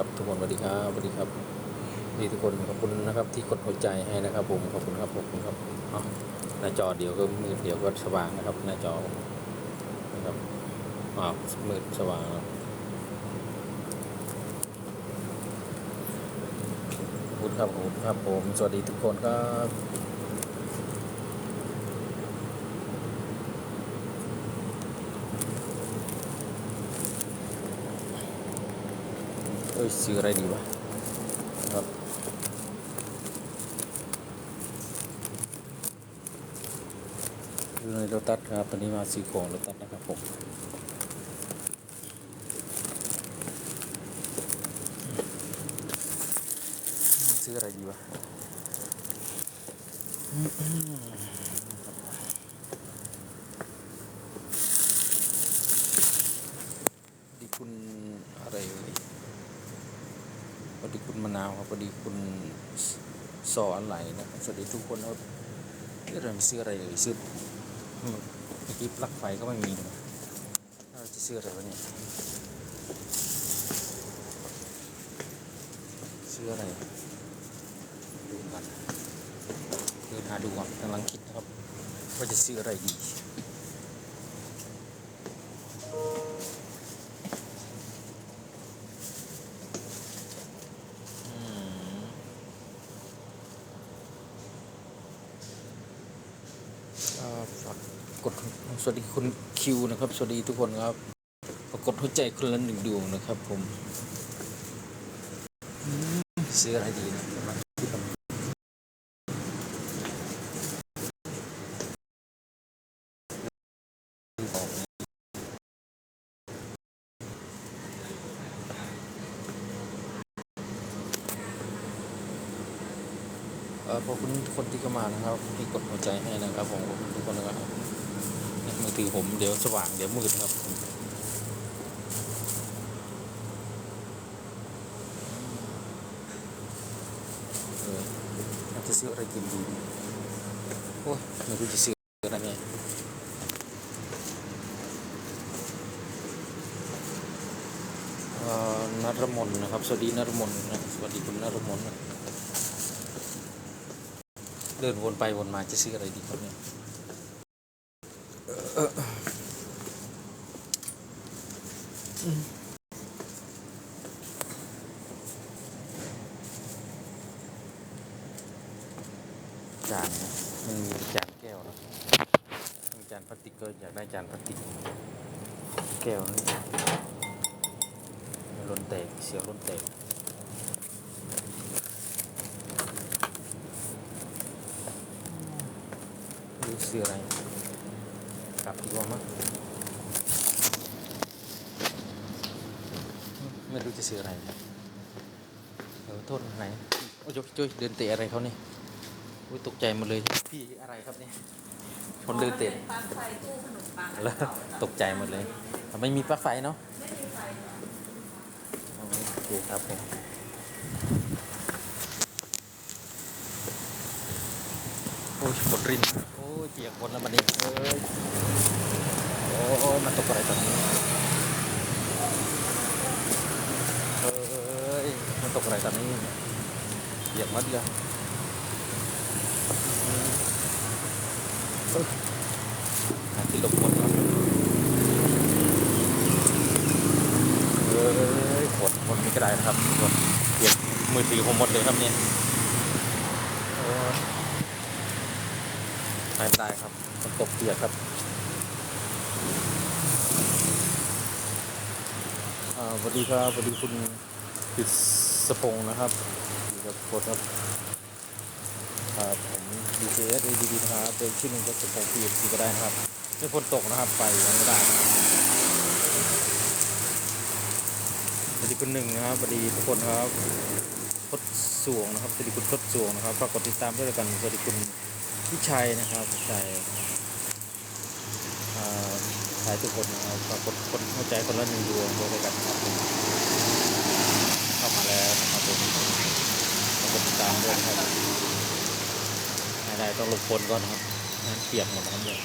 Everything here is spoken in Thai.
ครับทุกคนสวัสดีครับสวัสดีครับนี่ทุกคนขอบคุณนะครับที่กดหัวใจให้นะครับ ผมขอบคุณครับขอบคุณครับหน้าจอเดี๋ยวก็มืดเดี๋ยวก็สว่างนะครับ หน้าจอนะครับอ้าวมืดสว่างขอบคุณครับขอบคุณครับผม สวัสดีทุกคนครับ เอ้ยซื้ออะไรดีวะครับอยู่ในรถตัดครับตอนนี้มาซื้อของรถตัดนะครับผมซื้ออะไรดีวะดีคุณอะไรเอ่ยพอดี คุณมะนาวครับพอดีคุณสออะไรนะครับสวัสดีทุกคนครับเอ๊ะเราจะซื้ออะไรเอ่ยซื้อเมื่อกี้ปลั๊กไฟก็ไม่มีนะเราจะซื้ออะไรวะเนี่ยซื้ออะไรดูกันเดินหาดูก่อนกำลังคิดนะครับว่าจะซื้ออะไรดี อ่าฝากดสวัสดีคุณคิวนะครับ สวัสดีทุกคนครับฝากดหัวใจคนละหนึ่งดวงนะครับผมซื้ออะไรดีนะกำลังคิดกันดูออกนะเออ ขอบคุณทุกคนที่เข้ามานะครับที่กดหัวใจให้นะครับผมขอบคุณทุกคนนะครับมือถือผมเดี๋ยวสว่างเดี๋ยวมืดครับเออเราจะซื้ออะไรกินดีโอ้ยไม่รู้จะซื้ออะไรไงเอ่อนรมนนะครับ สวัสดีนรมนนะสวัสดีคุณนรมนนะ เดินวนไปวนมาจะซื้ออะไรดีครับเนี่ยจานนะมันมีจานแก้วนะมีจานพลาสติกก็อยากได้จานพลาสติก แก้วนี่ล้นแตกเสียวล้นแตก ดูเสื้ออะไรกลับดีกว่ามั้งไม่รู้จะซื้ออะไรนะเออโทษไหนโอ้ยจุ้ยเดินเตะอะไรเขาเนี่ยอุ้ยตกใจหมดเลยพี่อะไรครับเนี่ยคนเดินเตะปลั๊กไฟตู้ขนมปังแล้วตกใจหมดเลยไม่มีปลั๊กไฟเนาะไม่มีไฟโอเคครับผม อ้ยฝนริน โอ้ยเปียกฝนแล้วมันนี่เอ้ยโอ้ยมันตกอะไรตอนนี้ เอ้ยมันตกอะไรตอนนี้เปียกหมดเลยเอ้ยหาที่หลบฝนครับเอ้ยฝนฝนไม่กระไดนะครับฝนเปียกมือถือผมหมดเลยครับเนี่ยโอ้ย ไม่ได้ครับมันตกเปียกครับสวัสดีครับสวัสดีคุณปิดสพงนะครับอยู่กับโค้ชครับครับผมดีเจเอสดีดีนะครับเป็นชื่อหนึ่งก็สพงศ์พีเอ็ีก็ได้นะครับไม่ฝนตกนะครับไปยังไม่ได้สวัสดีคุณหนึ่งนะครับสวัสดีทุกคนครับทดสวงนะครับสวัสดีคุณทดสวงนะครับฝากกดติดตามด้วยกันสวัสดีคุณ พี่ชัยนะครับพี่ชัยถ่ายทุกคนนะครับฝากกดกดหัวใจคนละหนึ่งดวงด้วยกันครับเข้ามาแล้วนะครับผมฝากกดติดตามด้วยครับไม่ได้ต้องหลบคนก่อนครับนั่นเปียกหมดนะครับเนี่ย